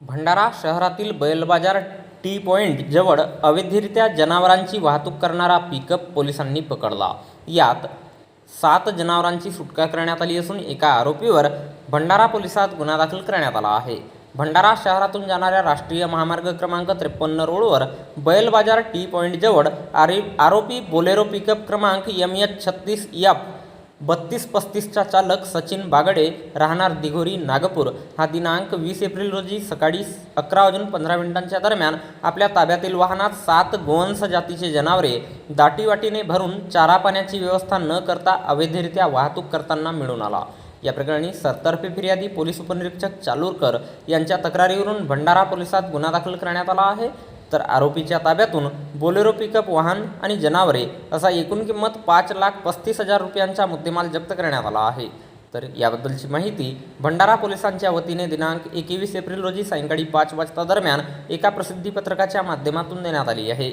भंडारा शहरातील बैलबाजार T point जवळ अवैधरित्या जनावरांची वाहतूक करणारा पिकअप पोलिसांनी पकडला. यात सात जनावरांची सुटका करण्यात आली असून एका आरोपीवर भंडारा पोलिसात गुन्हा दाखल करण्यात आला आहे. भंडारा शहरातून जाणाऱ्या राष्ट्रीय महामार्ग क्रमांक त्रेपन्न रोडवर बैलबाजार टी पॉईंटजवळ आरे आरोपी बोलेरो पिकअप क्रमांक एम एच छत्तीस एफ बत्तीस पस्तीसचा चालक सचिन बागडे राहणार दिघोरी नागपूर. हा दिनांक वीस एप्रिल रोजी सकाळी अकरा वाजून पंधरा मिनिटांच्या दरम्यान आपल्या ताब्यातील वाहनात सात गोवंश जातीचे जनावरे दाटीवाटीने भरून चारा पाण्याची व्यवस्था न करता अवैधरित्या वाहतूक करताना मिळून आला. या प्रकरणी सरतर्फे फिर्यादी पोलीस उपनिरीक्षक चालूरकर यांच्या तक्रारीवरून भंडारा पोलिसात गुन्हा दाखल करण्यात आला आहे. तर आरोपीच्या ताब्यातून बोलेरो पिकअप वाहन आणि जनावरे असा एकूण किंमत पाच लाख पस्तीस हजार रुपयांचा मुद्देमाल जप्त करण्यात आला आहे. तर याबद्दलची माहिती भंडारा पोलिसांच्या वतीने दिनांक एकवीस एप्रिल रोजी सायंकाळी पाच वाजता दरम्यान एका प्रसिद्धीपत्रकाच्या माध्यमातून देण्यात आली आहे.